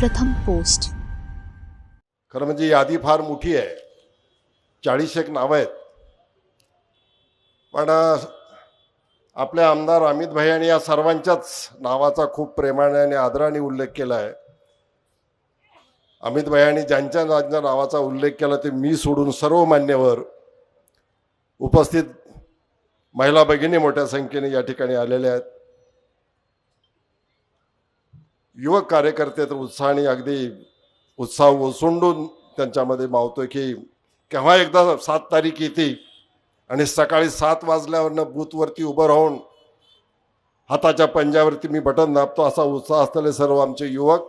प्रथम पोस्ट. खरं म्हणजे यादी फार मोठी आहे. चाळीस एक नावं आहेत. पण आपल्या आपले आमदार अमित भाई यांनी या सर्वांच्याच नावाचा खूप प्रेमाने आणि आदराने उल्लेख केला आहे. अमित भाई यांनी ज्यांच्या ज्यांच्या नावाचा उल्लेख केला ते मी सोडून सर्व मान्यवर उपस्थित महिला भगिनी मोठ्या संख्येने या ठिकाणी आलेल्या आहेत. युवक कार्यकर्ते तर उत्साहाने अगदी उत्साह ओसंडून त्यांच्यामध्ये मावतोय की केव्हा एकदा सात तारीख येते आणि सकाळी सात वाजल्यावरनं बूथवरती उभं राहून हाताच्या पंजावरती मी बटन दाबतो असा उत्साह असलेले सर्व आमचे युवक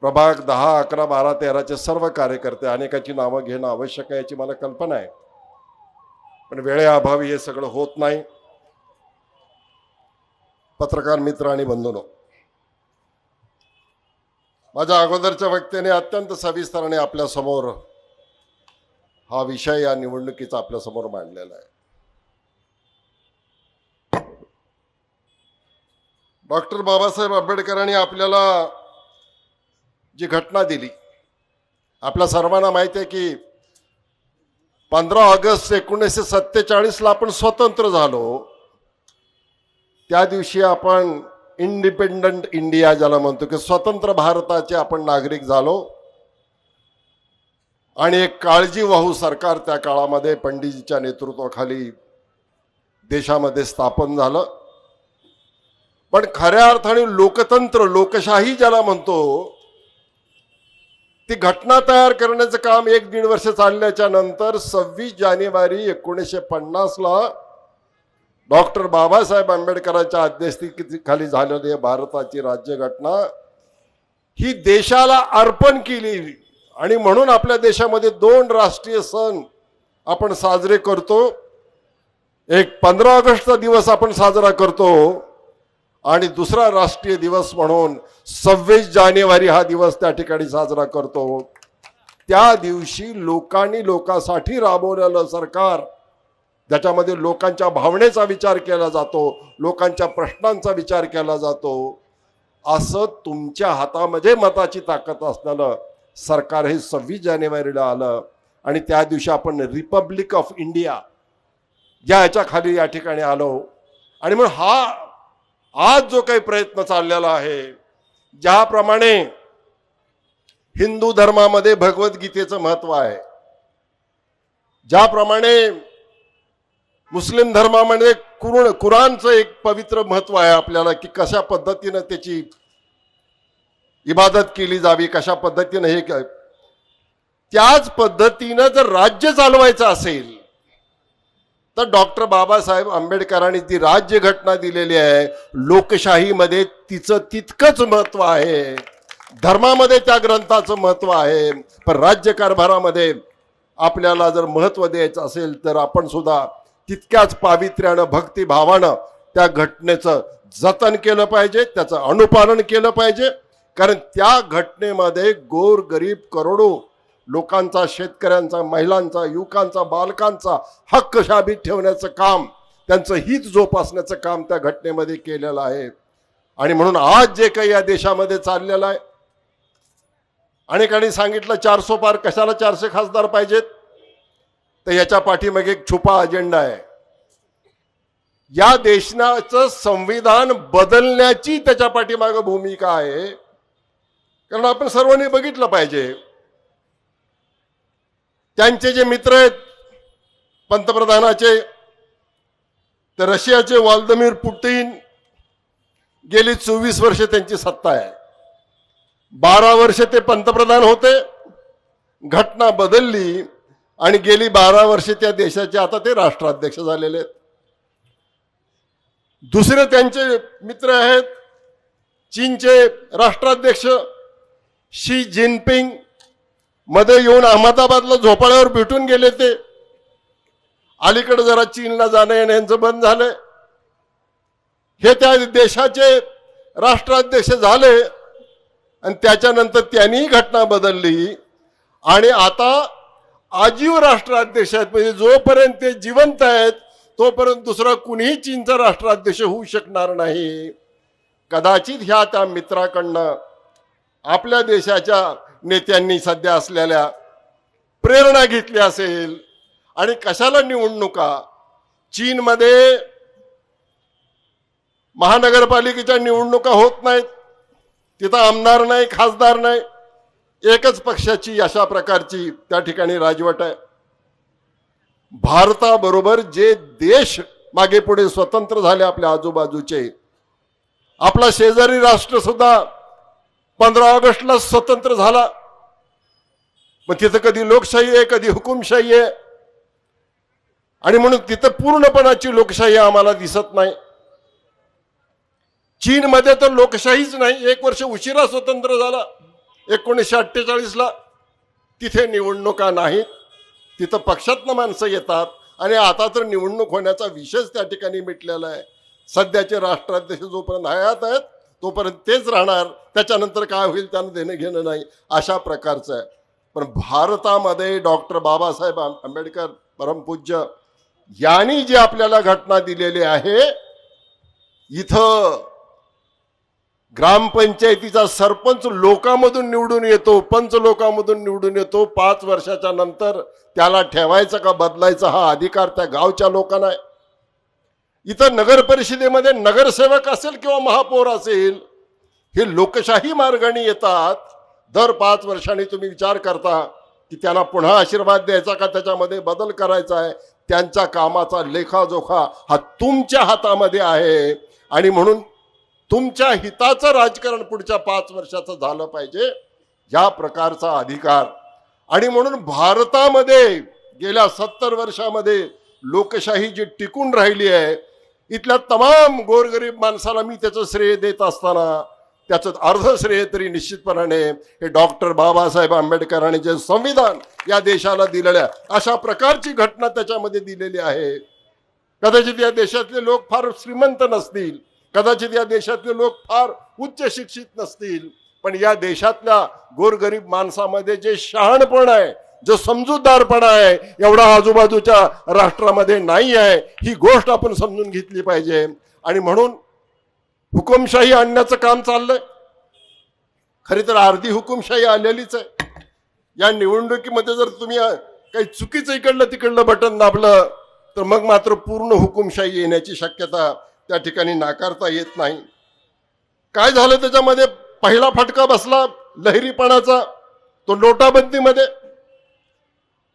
प्रभाग दहा अकरा बारा तेराचे सर्व कार्यकर्ते अनेकाची नावं घेणं आवश्यक आहे याची मला कल्पना आहे. पण वेळेअभावी हे सगळं होत नाही. पत्रकार मित्र आणि बंधूनो माझ्या अगोदरच्या व्यक्तीने अत्यंत सविस्तराने आपल्यासमोर हा विषय या निवडणुकीचा आपल्यासमोर मांडलेला आहे. डॉक्टर बाबासाहेब आंबेडकरांनी आपल्याला जी घटना दिली आपल्या सर्वांना माहिती आहे की पंधरा ऑगस्ट एकोणीसशे सत्तेचाळीसला आपण स्वतंत्र झालो. त्या दिवशी आपण इंडिपेंडंट इंडिया ज्याला म्हणतो की स्वतंत्र भारताचे आपण नागरिक झालो. आणि एक काळजीवाहू सरकार त्या काळामध्ये पंडितजीच्या नेतृत्वाखाली देशामध्ये स्थापन झालं. पण खऱ्या अर्थाने लोकतंत्र लोकशाही ज्याला म्हणतो ती घटना तयार करण्याचं काम एक दीड वर्ष चालल्याच्या नंतर सव्वीस जानेवारी एकोणीसशे पन्नासला डॉक्टर बाबासाहेब आंबेडकरांच्या अध्यक्षतेखाली झालेली भारताची राज्यघटना. ही देशाला अर्पण केली. आणि म्हणून आपल्या देशामध्ये दोन राष्ट्रीय सण आपण साजरे करतो. एक पंधरा ऑगस्टचा दिवस आपण साजरा करतो. आणि दुसरा राष्ट्रीय दिवस म्हणून सव्वीस जानेवारी हा दिवस त्या ठिकाणी साजरा करतो. त्या दिवशी लोकांनी लोकांसाठी राबवलेलं सरकार ज्याच्यामध्ये लोकांच्या भावनेचा विचार केला जातो लोकांच्या प्रश्नांचा विचार केला जातो असं तुमच्या हातामध्ये मताची ताकद असलेलं सरकार हे सव्वीस जानेवारीला आलं आणि त्या दिवशी आपण रिपब्लिक ऑफ इंडिया या याच्या खाली या ठिकाणी आलो. आणि मग हा आज जो काही प्रयत्न चाललेला आहे ज्याप्रमाणे हिंदू धर्मामध्ये भगवद्गीतेचं महत्त्व आहे ज्याप्रमाणे मुस्लिम धर्मामध्ये म्हणजे कुरुण कुराणचं एक पवित्र महत्त्व आहे आपल्याला की कशा पद्धतीनं त्याची इबादत केली जावी कशा पद्धतीनं हे त्याच पद्धतीनं जर राज्य चालवायचं असेल तर डॉक्टर बाबासाहेब आंबेडकरांनी जी राज्य घटना दिलेली आहे लोकशाहीमध्ये तिचं तितकंच महत्त्व आहे. धर्मामध्ये त्या ग्रंथाचं महत्त्व आहे पण राज्यकारभारामध्ये आपल्याला जर महत्त्व द्यायचं असेल तर आपण सुद्धा तितक्याच पावित्र्यानं भक्तिभावानं त्या घटनेचं जतन केलं पाहिजे त्याचं अनुपालन केलं पाहिजे. कारण त्या घटनेमध्ये गोर गरीब करोडो लोकांचा शेतकऱ्यांचा महिलांचा युवकांचा बालकांचा हक्क शाबीत ठेवण्याचं काम त्यांचं हित जोपासण्याचं काम त्या घटनेमध्ये केलेलं आहे. आणि म्हणून आज जे काही या देशामध्ये चाललेलं आहे अनेकांनी सांगितलं चारसो पार कशाला चारशे खासदार पाहिजेत? तर याच्या पाठीमागे एक छुपा अजेंडा आहे. या देशाचं संविधान बदलण्याची त्याच्या पाठीमागे भूमिका आहे. कारण आपण सर्वांनी बघितलं पाहिजे. त्यांचे जे मित्र आहेत पंतप्रधानाचे तर रशियाचे वाल्दमीर पुटीन गेली चोवीस वर्ष त्यांची सत्ता आहे. बारा वर्ष ते पंतप्रधान होते. घटना बदलली. आणि गेली बारा वर्षे त्या देशाचे आता ते राष्ट्राध्यक्ष झालेले आहेत. दुसरे त्यांचे मित्र आहेत चीनचे राष्ट्राध्यक्ष शी जिनपिंगमध्ये येऊन अहमदाबादला झोपाळ्यावर भेटून गेले ते. अलीकडे जरा चीनला जाणं येणं यांचं बंद झालंय. हे त्या देशाचे राष्ट्राध्यक्ष झाले आणि त्याच्यानंतर त्यांनी घटना बदलली. आणि आता आजीव राष्ट्राध्यक्ष आहेत म्हणजे जोपर्यंत ते जिवंत आहेत तोपर्यंत दुसरा कुणीही चीनचा राष्ट्राध्यक्ष होऊ शकणार नाही. कदाचित ह्या त्या मित्राकडनं आपल्या देशाच्या नेत्यांनी सध्या असलेल्या प्रेरणा घेतली असेल आणि कशाला निवडणुका? चीनमध्ये महानगरपालिकेच्या निवडणुका होत नाहीत. तिथं आमदार नाही खासदार नाही. एकच पक्षाची अशा प्रकारची त्या ठिकाणी राजवट आहे. भारताबरोबर जे देश मागे पुढे स्वतंत्र झाले आपल्या आजूबाजूचे आपला शेजारी राष्ट्र सुद्धा पंधरा ऑगस्टला स्वतंत्र झाला. मग तिथं कधी लोकशाही आहे कधी हुकुमशाही आहे. आणि म्हणून तिथं पूर्णपणाची लोकशाही आम्हाला दिसत नाही. चीनमध्ये तर लोकशाहीच नाही. एक वर्ष उशिरा स्वतंत्र झाला. एकोणीसशे अठ्ठेचाळीसला तिथे निवडणुका नाहीत. तिथं पक्षातनं माणसं येतात. आणि आता तर निवडणूक होण्याचा विषयच त्या ठिकाणी मिटलेला आहे. सध्याचे राष्ट्राध्यक्ष जोपर्यंत हयात आहेत तोपर्यंत तेच राहणार. त्याच्यानंतर काय होईल त्यानं देणं घेणं नाही अशा प्रकारचं आहे. पण भारतामध्ये डॉक्टर बाबासाहेब आंबेडकर परमपूज्य यांनी जी आपल्याला घटना दिलेली आहे इथं ग्रामपंचायतीचा सरपंच लोकांमधून निवडून येतो पंच लोकांमधून निवडून येतो पाच वर्षाच्या नंतर त्याला ठेवायचा का बदलायचा हा अधिकार त्या गावच्या लोकांना आहे. इथं नगर परिषदेमध्ये नगरसेवक असेल किंवा महापौर असेल हे लोकशाही मार्गाने येतात. दर पाच वर्षांनी तुम्ही विचार करता की त्यांना पुन्हा आशीर्वाद द्यायचा का त्याच्यामध्ये बदल करायचा आहे. त्यांच्या कामाचा लेखाजोखा हा तुमच्या हातामध्ये आहे. आणि म्हणून तुमच्या हिताचं राजकारण पुढच्या पाच वर्षाचं झालं पाहिजे या प्रकारचा अधिकार. आणि म्हणून भारतामध्ये गेल्या सत्तर वर्षामध्ये लोकशाही जी टिकून राहिली आहे इथल्या तमाम गोरगरीब माणसाला मी त्याचं श्रेय देत असताना त्याचं अर्ध श्रेय तरी निश्चितपणाने हे डॉक्टर बाबासाहेब आंबेडकरांनी जे संविधान या देशाला दिलेल्या अशा प्रकारची घटना त्याच्यामध्ये दिलेली आहे. कदाचित या देशातले लोक फार श्रीमंत नसतील कदाचित या देशातले लोक फार उच्च शिक्षित नसतील पण या देशातल्या गोरगरीब माणसामध्ये जे शहाणपण आहे जो समजूतदारपणा आहे एवढा आजूबाजूच्या राष्ट्रामध्ये नाही आहे ही गोष्ट आपण समजून घेतली पाहिजे. आणि म्हणून हुकुमशाही आणण्याचं काम चाललंय. खरी तर अर्धी हुकुमशाही आलेलीच आहे. या निवडणुकीमध्ये जर तुम्ही काही चुकीचं इकडलं तिकडलं बटन दाबलं तर मग मात्र पूर्ण हुकुमशाही येण्याची शक्यता त्या ठिकाणी नाकारता येत नाही. काय झालं त्याच्यामध्ये? पहिला फटका बसला लहरीपणाचा तो नोटाबंदीमध्ये.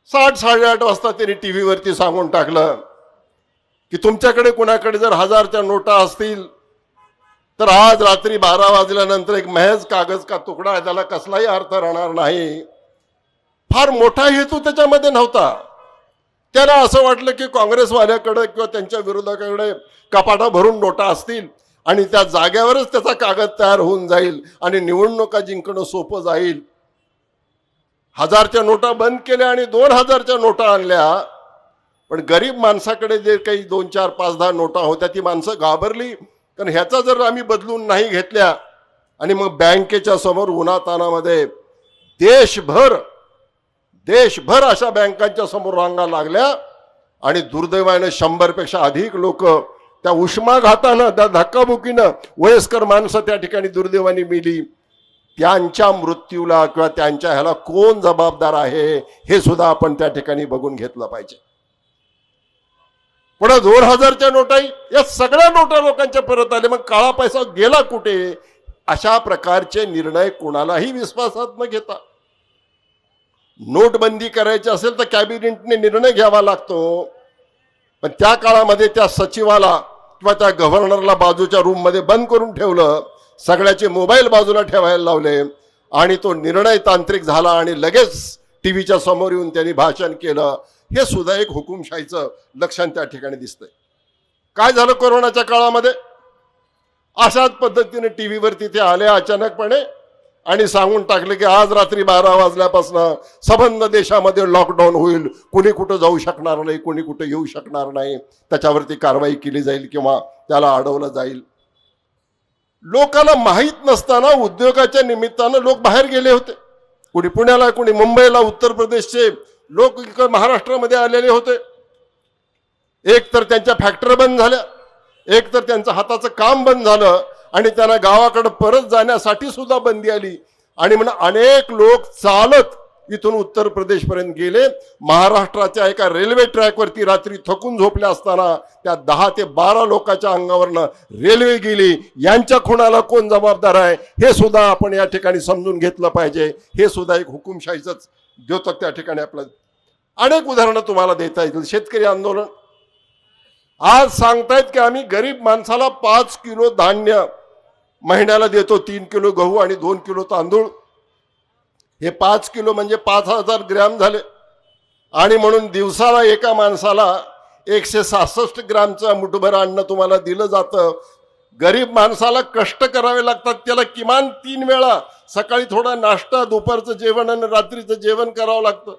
साठ साडेआठ वाजता त्यांनी टी व्हीवरती सांगून टाकलं की तुमच्याकडे कुणाकडे जर हजारच्या नोटा असतील तर आज रात्री बारा वाजल्यानंतर एक महज कागज का तुकडा आहे त्याला कसलाही अर्थ राहणार नाही. फार मोठा हेतू त्याच्यामध्ये नव्हता. त्याला असं वाटलं की काँग्रेसवाल्याकडे किंवा त्यांच्या विरोधाकडे कपाटा भरून नोटा असतील आणि त्या जाग्यावरच त्याचा कागद तयार होऊन जाईल आणि निवडणुका जिंकणं सोपं जाईल. हजारच्या नोटा बंद केल्या आणि दोन हजारच्या नोटा आणल्या. पण गरीब माणसाकडे जे काही दोन चार पाच दहा नोटा होत्या ती माणसं घाबरली. कारण ह्याचा जर आम्ही बदलून नाही घेतल्या आणि मग बँकेच्या समोर उन्हातानामध्ये देशभर देशभर अशा बँकांच्या समोर रांगा लागल्या आणि दुर्दैवाने शंभरपेक्षा अधिक लोक त्या उष्माघातानं त्या धक्काबुकीनं वयस्कर माणसं त्या ठिकाणी दुर्दैवाने मिली. त्यांच्या मृत्यूला किंवा त्यांच्या ह्याला कोण जबाबदार आहे हे सुद्धा आपण त्या ठिकाणी बघून घेतलं पाहिजे. पुढे दोन हजारच्या नोटाही या सगळ्या नोटा लोकांच्या परत आले मग काळा पैसा गेला कुठे? अशा प्रकारचे निर्णय कोणालाही विश्वासात न घेता. नोटबंदी करायची असेल तर कॅबिनेटने निर्णय घ्यावा लागतो. पण त्या काळामध्ये त्या सचिवाला किंवा त्या गव्हर्नरला बाजूच्या रूममध्ये बंद करून ठेवलं सगळ्याचे मोबाईल बाजूला ठेवायला लावले आणि तो निर्णय तांत्रिक झाला आणि लगेच टी व्हीच्या समोर येऊन त्यांनी भाषण केलं. हे सुद्धा एक हुकुमशाहीचं लक्षण त्या ठिकाणी दिसतंय. काय झालं कोरोनाच्या काळामध्ये? अशाच पद्धतीने टी व्हीवर तिथे आले अचानकपणे. आणि सांगून टाकले की आज रात्री बारा वाजल्यापासून संबंध देशामध्ये लॉकडाऊन होईल. कुणी कुठं जाऊ शकणार नाही कुणी कुठं येऊ शकणार नाही. त्याच्यावरती कारवाई केली जाईल किंवा त्याला अडवलं जाईल. लोकांना माहीत नसताना उद्योगाच्या निमित्तानं लोक बाहेर गेले होते. कुणी पुण्याला कुणी मुंबईला उत्तर प्रदेशचे लोक इकडं महाराष्ट्रामध्ये आलेले होते. एक तर त्यांच्या फॅक्टरी बंद झाल्या. एक तर त्यांचं हाताचं काम बंद झालं. आणि त्यांना गावाकडे परत जाण्यासाठी सुद्धा बंदी आली. आणि म्हणून अनेक लोक चालत इथून उत्तर प्रदेशपर्यंत गेले. महाराष्ट्राच्या एका रेल्वे ट्रॅकवरती रात्री थकून झोपले असताना त्या दहा ते बारा लोकांच्या अंगावरनं रेल्वे गेली. यांच्या खुणाला कोण जबाबदार आहे हे सुद्धा आपण या ठिकाणी समजून घेतलं पाहिजे. हे सुद्धा एक हुकुमशाहीचंच द्योतक त्या ठिकाणी आपलं. अनेक उदाहरणं तुम्हाला देता येतील. शेतकरी आंदोलन. आज सांगतायत की आम्ही गरीब माणसाला पाच किलो धान्य महिन्याला देतो तीन किलो गहू आणि दोन किलो तांदूळ. हे पाच किलो म्हणजे पाच हजार ग्रॅम झाले. आणि म्हणून दिवसाला एका माणसाला एकशे सहासष्ट ग्रॅमचं मुठभर अन्न तुम्हाला दिलं जातं. गरीब माणसाला कष्ट करावे लागतात त्याला किमान तीन वेळा सकाळी थोडा नाश्ता दुपारचं जेवण आणि रात्रीचं जेवण करावं लागतं.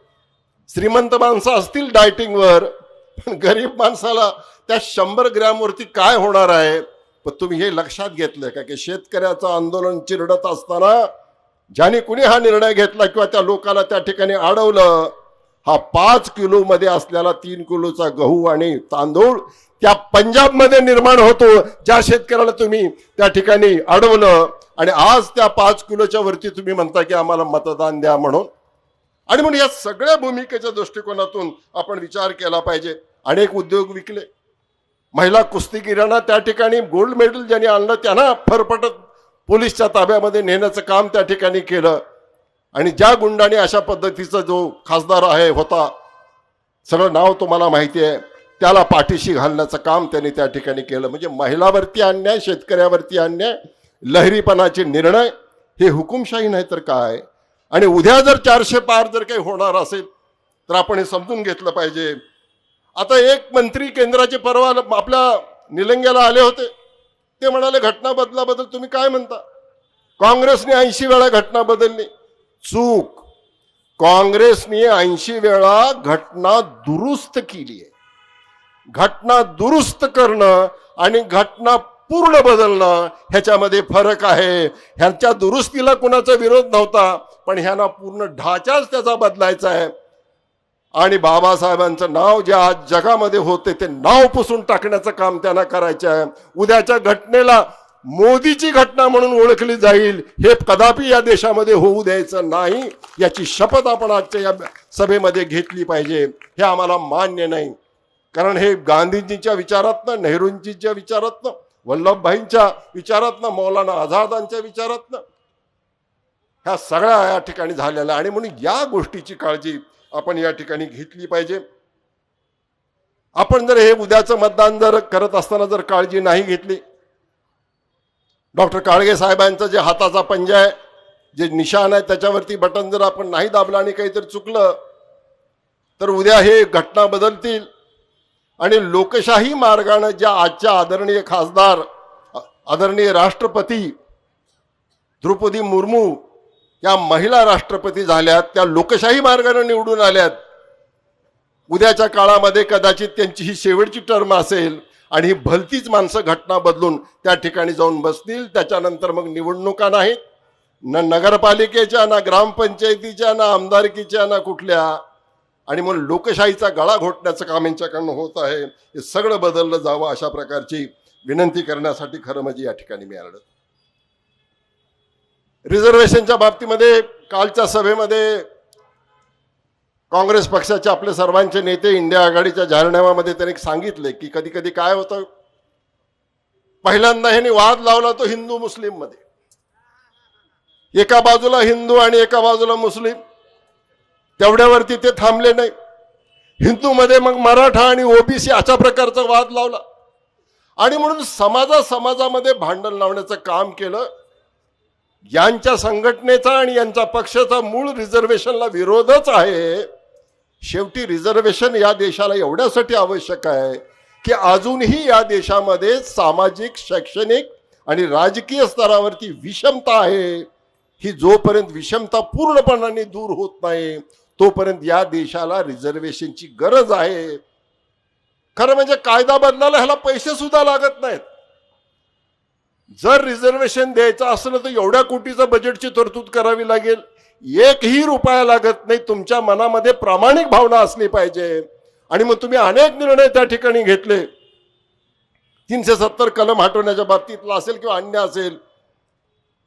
श्रीमंत माणसं असतील डायटिंगवर पण गरीब माणसाला त्या शंभर ग्रॅमवरती काय होणार आहे? पण तुम्ही हे लक्षात घेतलं का की शेतकऱ्याचं आंदोलन चिरडत असताना ज्याने कुणी हा निर्णय घेतला किंवा त्या लोकाला त्या ठिकाणी अडवलं हा पाच किलो मध्ये असलेला तीन किलोचा गहू आणि तांदूळ त्या पंजाबमध्ये निर्माण होतो ज्या शेतकऱ्याला तुम्ही त्या ठिकाणी अडवलं आणि आज त्या पाच किलोच्या वरती तुम्ही म्हणता की आम्हाला मतदान द्या म्हणून. आणि म्हणून या सगळ्या भूमिकेच्या दृष्टिकोनातून आपण विचार केला पाहिजे. अनेक उद्योग विकले. महिला कुस्तीगिरांना त्या ठिकाणी गोल्ड मेडल ज्यांनी आणलं त्यांना फरफटत पोलीसच्या ताब्यामध्ये नेण्याचं काम त्या ठिकाणी केलं. आणि ज्या गुंडाने अशा पद्धतीचा जो खासदार आहे होता सगळं नाव तुम्हाला माहिती आहे त्याला पाठीशी घालण्याचं काम त्यांनी त्या ठिकाणी केलं. म्हणजे महिलावरती अन्याय शेतकऱ्यावरती अन्याय लहरीपणाचे निर्णय हे हुकुमशाही नाही तर काय? आणि उद्या जर चारशे पार जर काही होणार असेल तर आपण हे समजून घेतलं पाहिजे. आता एक मंत्री केंद्राचे परवा आपल्या निलंग्याला आले होते. ते म्हणाले घटना बदलाबद्दल तुम्ही काय म्हणता? काँग्रेसने ऐंशी वेळा घटना बदलली. चूक. काँग्रेसने ऐंशी वेळा घटना दुरुस्त केली आहे. घटना दुरुस्त करणं आणि घटना पूर्ण बदलणं ह्याच्यामध्ये फरक आहे. ह्यांच्या दुरुस्तीला कुणाचा विरोध नव्हता पण ह्यांना पूर्ण ढाचाच त्याचा बदलायचा आहे. आणि बाबासाहेबांचं नाव जे आज जगामध्ये होते ते नाव पुसून टाकण्याचं काम त्यांना करायचं आहे. उद्याच्या घटनेला मोदीची घटना म्हणून ओळखली जाईल हे कदापि या देशामध्ये होऊ द्यायचं नाही याची शपथ आपण आजच्या या सभेमध्ये घेतली पाहिजे हे आम्हाला मान्य नाही. कारण हे गांधीजींच्या विचारातनं नेहरूंजींच्या विचारातनं वल्लभभाईंच्या विचारातनं मौलाना आझादांच्या विचारातनं ह्या सगळ्या या ठिकाणी झालेल्या आणि म्हणून या गोष्टीची काळजी आपण या ठिकाणी घेतली पाहिजे. आपण जर हे उद्याचं मतदान जर करत असताना जर काळजी नाही घेतली डॉक्टर काळगे साहेबांचं जे हाताचा पंजा आहे जे निशाण आहे त्याच्यावरती बटन जर आपण नाही दाबलं आणि काहीतरी चुकलं तर उद्या हे घटना बदलतील. आणि लोकशाही मार्गानं ज्या आजच्या आदरणीय खासदार आदरणीय राष्ट्रपती द्रौपदी मुर्मू या महिला राष्ट्रपती झाल्यात त्या लोकशाही मार्गाने निवडून आल्यात. उद्याच्या काळामध्ये कदाचित त्यांची ही शेवटची टर्म असेल आणि ही भलतीच माणसं घटना बदलून त्या ठिकाणी जाऊन बसतील त्याच्यानंतर मग निवडणुका नाहीत. न नगरपालिकेच्या ना ग्रामपंचायतीच्या ना आमदारकीच्या ना कुठल्या. आणि मग लोकशाहीचा गळा घोटण्याचं काम यांच्याकडनं होत आहे. हे सगळं बदललं जावं अशा प्रकारची विनंती करण्यासाठी खरं म्हणजे या ठिकाणी मी आलं रिझर्वेशनच्या बाबतीमध्ये कालच्या सभेमध्ये काँग्रेस पक्षाचे आपले सर्वांचे नेते इंडिया आघाडीच्या जाहीरनाम्यामध्ये त्यांनी सांगितले की कधी कधी काय होतं? पहिल्यांदा ह्यांनी वाद लावला तो हिंदू मुस्लिममध्ये. एका बाजूला हिंदू आणि एका बाजूला मुस्लिम. तेवढ्यावरती ते थांबले नाही. हिंदूमध्ये मग मराठा आणि ओबीसी अशा प्रकारचा वाद लावला. आणि म्हणून समाजा समाजामध्ये भांडण लावण्याचं काम केलं. यांच्या संघटनेचा आणि यांचा पक्षाचा मूळ रिझर्वेशनला विरोधच आहे. शेवटी रिझर्वेशन या देशाला एवढ्यासाठी आवश्यक आहे की अजूनही या देशामध्ये सामाजिक शैक्षणिक आणि राजकीय स्तरावरती विषमता आहे. ही जोपर्यंत विषमता पूर्णपणाने दूर होत नाही तोपर्यंत या देशाला रिझर्वेशनची गरज आहे. खरं म्हणजे कायदा बदलायला ह्याला पैसे सुद्धा लागत नाहीत. जर रिझर्वेशन द्यायचं असलं तर एवढ्या कोटीचं बजेटची तरतूद करावी लागेल. एकही रुपया लागत नाही. तुमच्या मनामध्ये प्रामाणिक भावना असली पाहिजे. आणि मग तुम्ही अनेक निर्णय त्या ठिकाणी घेतले. तीनशे सत्तर कलम हटवण्याच्या बाबतीतला असेल किंवा अन्य असेल.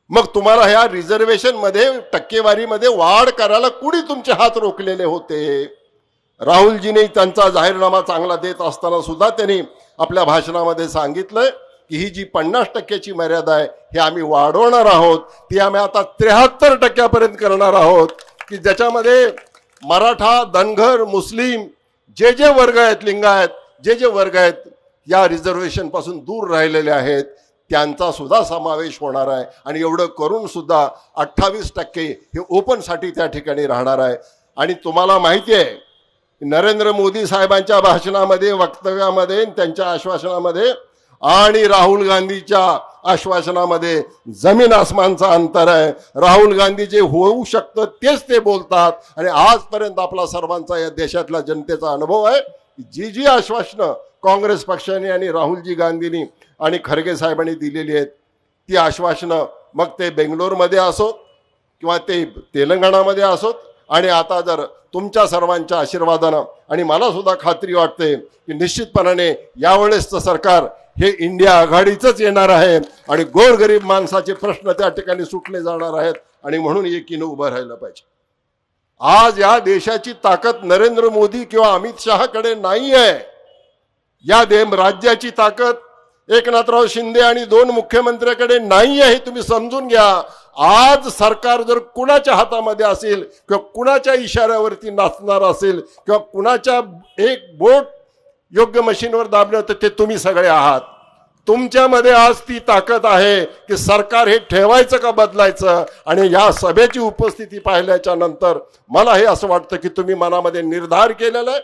मग तुम्हाला ह्या रिझर्वेशनमध्ये टक्केवारीमध्ये वाढ करायला कुणी तुमचे हात रोखलेले होते? राहुलजीने त्यांचा जाहीरनामा चांगला देत असताना सुद्धा त्यांनी आपल्या भाषणामध्ये सांगितलंय. की ही जी पन्नास टक्क्याची मर्यादा आहे हे आम्ही वाढवणार आहोत ती आम्ही आता त्र्याहत्तर टक्क्यापर्यंत करणार आहोत की ज्याच्यामध्ये मराठा धनगर मुस्लिम जे जे वर्ग आहेत लिंगायत जे जे वर्ग आहेत या रिझर्वेशनपासून दूर राहिलेले आहेत त्यांचा सुद्धा समावेश होणार आहे. आणि एवढं करून सुद्धा अठ्ठावीस टक्के हे ओपनसाठी त्या ठिकाणी राहणार आहे. आणि तुम्हाला माहिती आहे नरेंद्र मोदी साहेबांच्या भाषणामध्ये वक्तव्यामध्ये त्यांच्या आश्वासनामध्ये आणि राहुल गांधीच्या आश्वासनामध्ये जमीन आसमानचा अंतर आहे. राहुल गांधी जे होऊ शकतं तेच ते बोलतात. आणि आजपर्यंत आपला सर्वांचा या देशातल्या जनतेचा अनुभव आहे जी जी आश्वासनं काँग्रेस पक्षाने आणि राहुलजी गांधींनी आणि खरगे साहेबांनी दिलेली आहेत ती आश्वासनं मग ते बेंगलोरमध्ये असोत किंवा ते तेलंगणामध्ये असोत. आणि आता जर तुमच्या सर्वांच्या आशीर्वादानं आणि मला सुद्धा खात्री वाटते की निश्चितपणाने यावेळेसचं सरकार हे इंडिया आघाडीचंच येणार आहे आणि गोरगरीब माणसाचे प्रश्न त्या ठिकाणी सुटले जाणार आहेत आणि म्हणून एकीनं उभं राहिलं पाहिजे. आज या देशाची ताकद नरेंद्र मोदी किंवा अमित शहाकडे नाही आहे या दे राज्याची ताकद एकनाथराव शिंदे आणि दोन मुख्यमंत्र्याकडे नाही आहे तुम्ही समजून घ्या. आज सरकार जर कुणाच्या हातामध्ये असेल किंवा कुणाच्या इशाऱ्यावरती नाचणार असेल किंवा कुणाच्या एक बोट योग्य मशीनवर दाबलं होते ते तुम्ही सगळे आहात. तुमच्यामध्ये आज ती ताकद आहे की सरकार हे ठेवायचं का बदलायचं? आणि या सभेची उपस्थिती पाहिल्याच्या नंतर मला हे असं वाटतं की तुम्ही मनामध्ये निर्धार केलेला आहे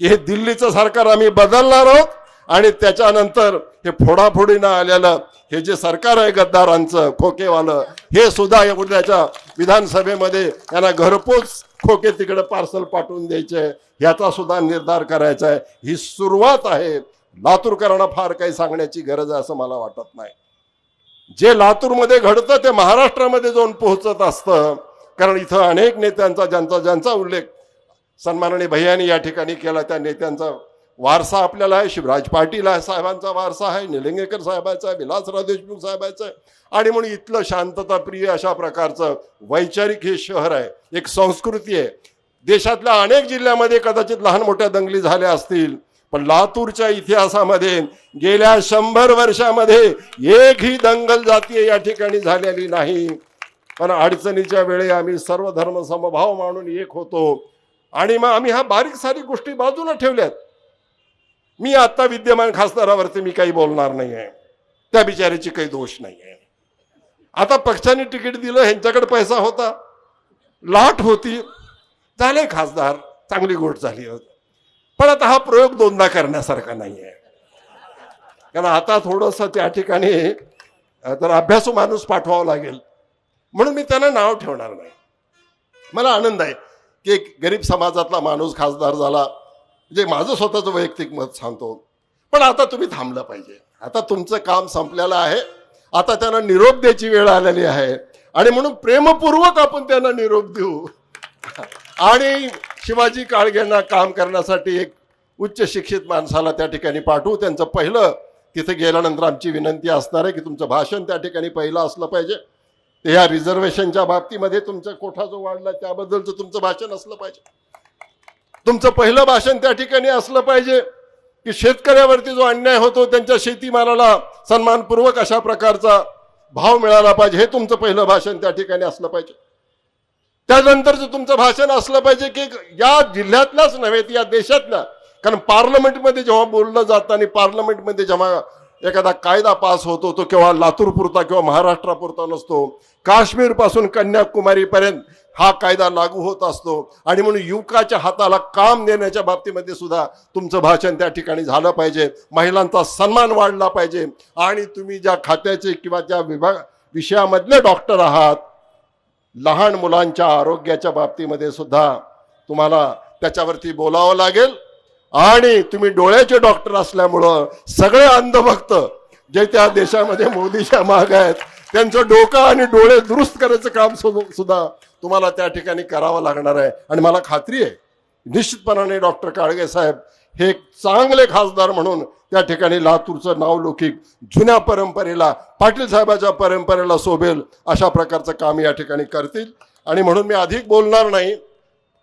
की हे दिल्लीचं सरकार आम्ही बदलणार आहोत आणि त्याच्यानंतर हे फोडाफोडीनं आलेलं हे जे सरकार आहे गद्दारांचं खोकेवालं हे सुद्धा उद्याच्या विधानसभेमध्ये यांना घरपोच खोके तिकडे पार्सल पाठवून द्यायचे. ह्याचा सुद्धा निर्धार करायचा आहे. ही सुरुवात आहे. लातूरकरांना फार काही सांगण्याची गरज आहे असं मला वाटत नाही. जे लातूरमध्ये घडतं ते महाराष्ट्रामध्ये जाऊन पोहोचत असतं. कारण इथं अनेक नेत्यांचा ज्यांचा ज्यांचा उल्लेख सन्माननीय भैयानी या ठिकाणी केला त्या नेत्यांचा वारसा आपल्याला आहे शिवराज पाटील आहे साहेबांचा वारसा आहे निलंगेकर साहेबांचा आहे विलासराव देशमुख साहेबांचा आहे. आणि म्हणून इथलं शांतताप्रिय अशा प्रकारचं वैचारिक हे शहर आहे एक संस्कृती आहे. देशातल्या अनेक जिल्ह्यामध्ये कदाचित लहान मोठ्या दंगली झाल्या असतील पण लातूरच्या इतिहासामध्ये गेल्या शंभर वर्षामध्ये एकही दंगल जातीय या ठिकाणी झालेली नाही. पण अडचणीच्या वेळी आम्ही सर्व धर्म समभाव मानून एक होतो. आणि मग आम्ही ह्या बारीक सारीक गोष्टी बाजूला ठेवल्यात. मी आता विद्यमान खासदारावरती मी काही बोलणार नाही आहे त्या बिचाऱ्याची काही दोष नाही आहे आता पक्षाने तिकीट दिलं ह्यांच्याकडे पैसा होता. लाट होती. झाले खासदार चांगली गोष्ट झाली. पण आता हा प्रयोग दोनदा करण्यासारखा नाही आहे कारण आता थोडस त्या ठिकाणी तर अभ्यासू माणूस पाठवावा लागेल. म्हणून मी त्यांना नाव ठेवणार नाही. मला आनंद आहे की एक गरीब समाजातला माणूस खासदार झाला. म्हणजे माझं स्वतःचं वैयक्तिक मत सांगतो. पण आता तुम्ही थांबलं पाहिजे. आता तुमचं काम संपलेलं आहे. आता त्यांना निरोप द्यायची वेळ आलेली आहे. आणि म्हणून प्रेमपूर्वक आपण त्यांना निरोप देऊ. आणि शिवाजी काळगेंना काम करण्यासाठी एक उच्च शिक्षित माणसाला त्या ठिकाणी पाठवू. त्यांचं पहिलं तिथे गेल्यानंतर आमची विनंती असणार आहे की तुमचं भाषण त्या ठिकाणी पहिलं असलं पाहिजे. ह्या रिझर्वेशनच्या बाबतीमध्ये तुमचा कोठा जो वाढला त्याबद्दलचं तुमचं भाषण असलं पाहिजे. तुमचं पहिलं भाषण त्या ठिकाणी असलं पाहिजे की शेतकऱ्यावरती जो अन्याय होतो त्यांच्या शेतीमालाला सन्मानपूर्वक अशा प्रकारचा भाव मिळाला पाहिजे. हे तुमचं पहिलं भाषण त्या ठिकाणी असलं पाहिजे. त्यानंतरचं तुमचं भाषण असलं पाहिजे की या जिल्ह्यातल्याच नव्हे या देशातल्या कारण पार्लमेंटमध्ये जेव्हा बोललं जातं आणि पार्लमेंटमध्ये जेव्हा एखादा कायदा पास होतो तो केव्हा लातूरपुरता किंवा महाराष्ट्रापुरता नसतो काश्मीरपासून कन्याकुमारीपर्यंत हा कायदा लागू होत असतो. आणि म्हणून युवकाच्या हाताला काम देण्याच्या बाबतीमध्ये सुद्धा तुमचं भाषण त्या ठिकाणी झालं पाहिजे. महिलांचा सन्मान वाढला पाहिजे. आणि तुम्ही ज्या खात्याचे किंवा ज्या विभाग विषयामधले डॉक्टर आहात लहान मुलांच्या आरोग्याच्या बाबतीमध्ये सुद्धा तुम्हाला त्याच्यावरती बोलावं लागेल. आणि तुम्ही डोळ्याचे डॉक्टर असल्यामुळं सगळे अंधभक्त जे त्या देशामध्ये मोदीच्या माग आहेत त्यांचं डोकं आणि डोळे दुरुस्त करायचं काम सुद्धा तुम्हाला त्या ठिकाणी करावं लागणार आहे. आणि मला खात्री आहे निश्चितपणाने डॉक्टर काळगे साहेब हे चांगले खासदार म्हणून त्या ठिकाणी लातूरचं नावलौकिक जुन्या परंपरेला पाटील साहेबाच्या परंपरेला शोभेल अशा प्रकारचं काम या ठिकाणी करतील. आणि म्हणून मी अधिक बोलणार नाही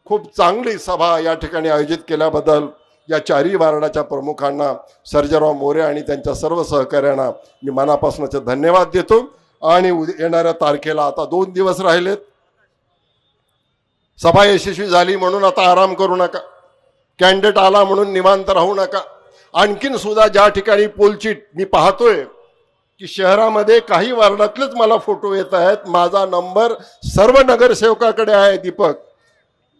खूप चांगली सभा या ठिकाणी आयोजित केल्याबद्दल या चारही वार्डाच्या प्रमुखांना सर्जराव मोरे आणि त्यांच्या सर्व सहकाऱ्यांना मी मनापासूनचे धन्यवाद देतो. आणि उद येणाऱ्या तारखेला आता दोन दिवस राहिलेत. सभा यशस्वी झाली म्हणून आता आराम करू नका. कॅन्डिडेट आला म्हणून निवांत राहू नका. आणखीन सुद्धा ज्या ठिकाणी पोलचीट मी पाहतोय की शहरामध्ये काही वार्डातलेच मला फोटो येत आहेत. माझा नंबर सर्व नगरसेवकाकडे आहे दीपक.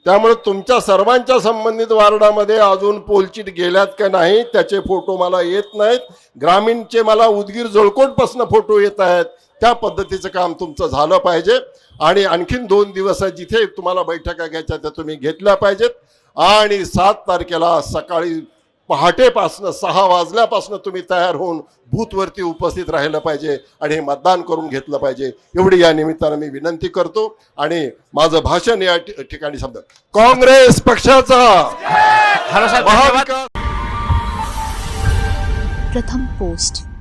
त्यामुळे तुमच्या सर्वांच्या संबंधित वार्डामध्ये अजून पोलचीट गेल्यात का नाही त्याचे फोटो मला येत नाहीत. ग्रामीणचे मला उदगीर जोळकोटपासून फोटो येत आहेत. त्या पद्धतीचं काम तुमचं झालं पाहिजे. आणि आणखीन दोन दिवस जिथे तुम्हाला बैठका घ्यायच्या त्या तुम्ही घेतल्या पाहिजेत. आणि सात तारखेला सकाळी पहाटेपासनं सहा वाजल्यापासनं तुम्ही तयार होऊन बूथवरती उपस्थित राहिलं पाहिजे आणि हे मतदान करून घेतलं पाहिजे. एवढी या निमित्तानं मी विनंती करतो. आणि माझं भाषण या ठि- ठिकाणी शब्द. काँग्रेस पक्षाचा प्रथम पोस्ट.